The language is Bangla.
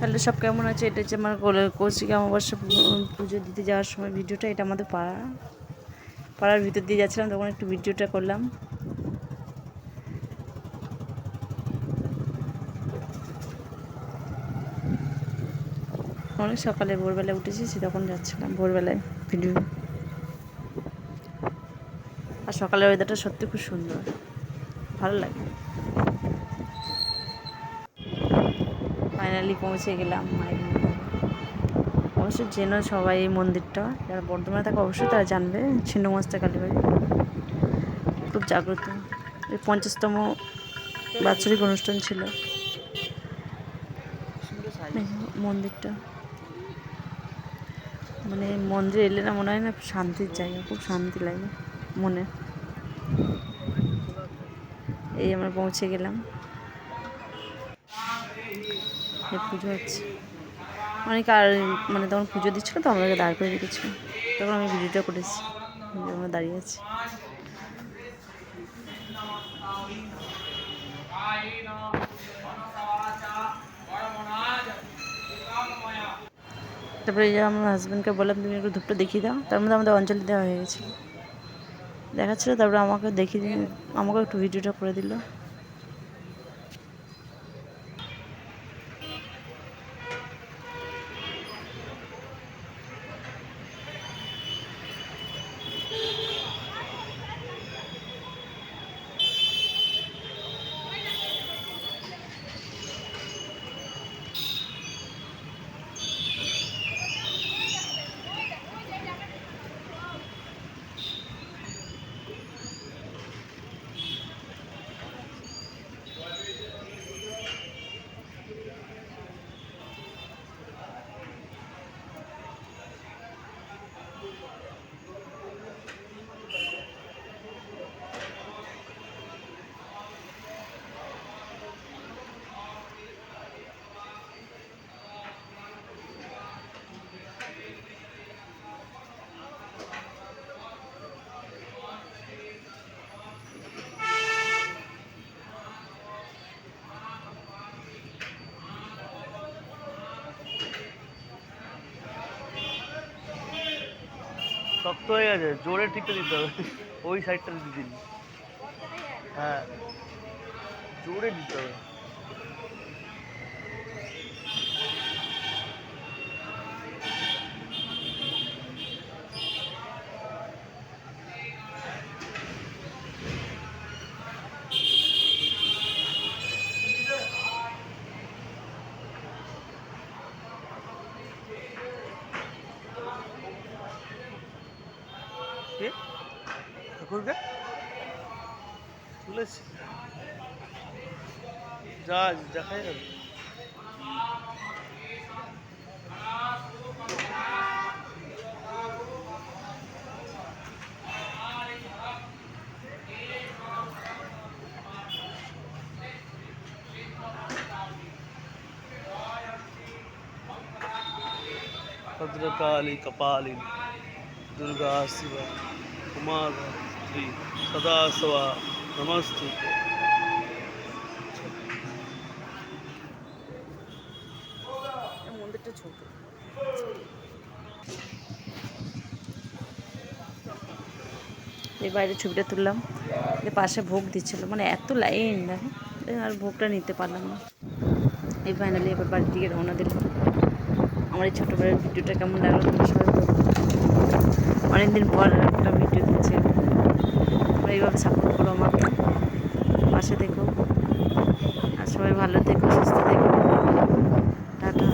তাহলে সব কেমন আছে? এটা হচ্ছে আমার কৌশিক অমাবস্যা পুজো দিতে যাওয়ার সময় ভিডিওটা, এটা আমাদের পাড়া। পাড়ার ভিতর দিয়ে যাচ্ছিলাম, তখন একটু ভিডিওটা করলাম। অনেক সকালে ভোরবেলায় উঠেছি, সে তখন যাচ্ছিলাম ভোরবেলায় ভিডিও। আর সকালের ওয়েদারটা সত্যি খুব সুন্দর, ভালো লাগে। ফাইনালি পৌঁছে গেলাম মায়ের মন্দিরে। অবশ্যই চেনো সবাই এই মন্দিরটা। যারা বর্ধমানে থাকে অবশ্যই তারা জানবে ছিন্নমস্তা কালীবাড়ি খুব জাগ্রত। এই পঞ্চাশতম বাৎসরিক অনুষ্ঠান ছিল। মন্দিরটা। মানে মন্দিরে এলে না মনে হয় না শান্তির জায়গা, খুব শান্তি লাগে মনে। এই আমরা পৌঁছে গেলাম। পুজো হচ্ছে। অনেক আর মানে তখন পুজো দিচ্ছিল তো আমাদেরকে দাঁড় করে রেখেছিল তখন আমি ভিডিওটা করেছি আমরা দাঁড়িয়ে আছি। তারপরে এই যে আমার হাজব্যান্ডকে বললাম, তুমি একটু ধূপটা দেখিয়ে দাও। তার মধ্যে আমাদের অঞ্জলি দেওয়া হয়ে গেছিল। দেখাচ্ছিলো, তারপরে আমাকে দেখিয়ে আমাকে একটু ভিডিওটা করে দিল। শক্ত হয়ে গেছে, জোরে ঠিকটা দিতে হবে। ওই সাইডটা দিতে দিন। হ্যাঁ। জোরে দিতে হবে। কে ঠাকুরকে তুলেছি যা দেখাই যাবে भद्रकाली कपालिनी दुर्गा शिवा उमा श्री सदा सवा नमस्तु মন্দিরটা ছোট এই বাইরে ছবিটা তুললাম এর পাশে ভোগ দিচ্ছিল মানে এত লাইন দেখো এ আর ভোগটা নিতে পারলাম না এই ফাইনালি এবার বাড়ির দিকে রওনা দিলাম আমার এই ছোটোবেলার ভিডিওটা কেমন লাগলো তোমরা সবাই বলো অনেকদিন পর একটা ভিডিও দিচ্ছে। তোমরা এইভাবে সাপোর্ট করো আমাকে। পাশে দেখো। আর সবাই ভালো থেকো, সুস্থ থেকো। টাটা।